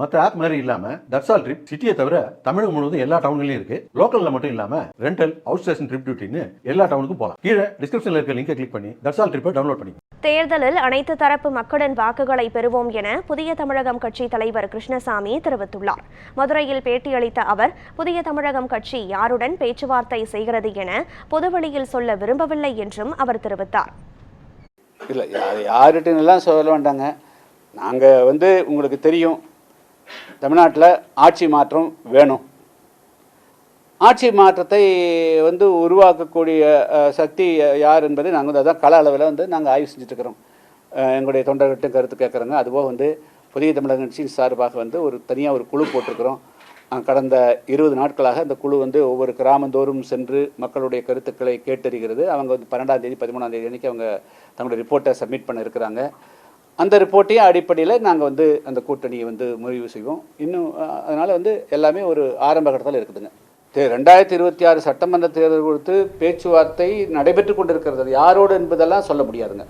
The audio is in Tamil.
மற்ற ஆப் மாதிரி இல்லாம தட்சால் ட்ரிப் சிட்டியை தவிர தமிழகம் முழுவதும் எல்லா டவுன்லயும் இருக்கு. லோக்கல்ல மட்டும் இல்லாம ரெண்டல் அவுட் ஸ்டேஷன் ட்ரிப் டியூட்டின்னு எல்லா டவுனுக்கும் போகலாம் கீழே டிஸ்கிரிப்ஷன்ல இருக்க லிங்கை கிளிக் பண்ணி தட்சால் ட்ரிப்பை டவுன்லோட் பண்ணி தேர்தலில் அனைத்து தரப்பு மக்களின் வாக்குகளை பெறுவோம் என புதிய தமிழகம் கட்சி தலைவர் கிருஷ்ணசாமி தெரிவித்துள்ளார். மதுரையில் பேட்டியளித்த அவர் புதிய தமிழகம் கட்சி யாருடன் பேச்சுவார்த்தை செய்கிறது என பொதுவெளியில் சொல்ல விரும்பவில்லை என்றும் அவர் தெரிவித்தார். இல்லை யார்கிட்டலாம் சொல்ல வேண்டாங்க. நாங்கள் வந்து உங்களுக்கு தெரியும். தமிழ்நாட்டில் ஆட்சி மாற்றம் வேணும். ஆட்சி மாற்றத்தை வந்து உருவாக்கக்கூடிய சக்தி யார் என்பதை நாங்கள் வந்து அதான் கள அளவில் வந்து நாங்கள் ஆய்வு செஞ்சுட்ருக்கிறோம் எங்களுடைய தொண்டர்கிட்ட கருத்து கேட்குறாங்க அதுபோக வந்து புதிய தமிழக கட்சியின் சார்பாக வந்து ஒரு தனியாக ஒரு குழு போட்டிருக்கிறோம். கடந்த இருபது நாட்களாக அந்த குழு வந்து ஒவ்வொரு கிராமந்தோறும் சென்று மக்களுடைய கருத்துக்களை கேட்டறிகிறது. அவங்க வந்து பன்னெண்டாம் தேதி பதிமூணாம் தேதி அன்றைக்கி அவங்க தங்களுடைய ரிப்போர்ட்டை சப்மிட் பண்ண இருக்கிறாங்க அந்த ரிப்போர்ட்டையும் அடிப்படையில் நாங்கள் வந்து அந்த கூட்டணியை வந்து முடிவு செய்வோம். இன்னும் அதனால் வந்து எல்லாமே ஒரு ஆரம்ப கட்டத்தில் இருக்குதுங்க. தே- ரெண்டாயிரத்தி இருபத்தி ஆறு சட்டமன்ற தேர்தல் குறித்து பேச்சுவார்த்தை நடைபெற்று கொண்டிருக்கிறது. யாரோடு என்பதெல்லாம் சொல்ல முடியாதுங்க.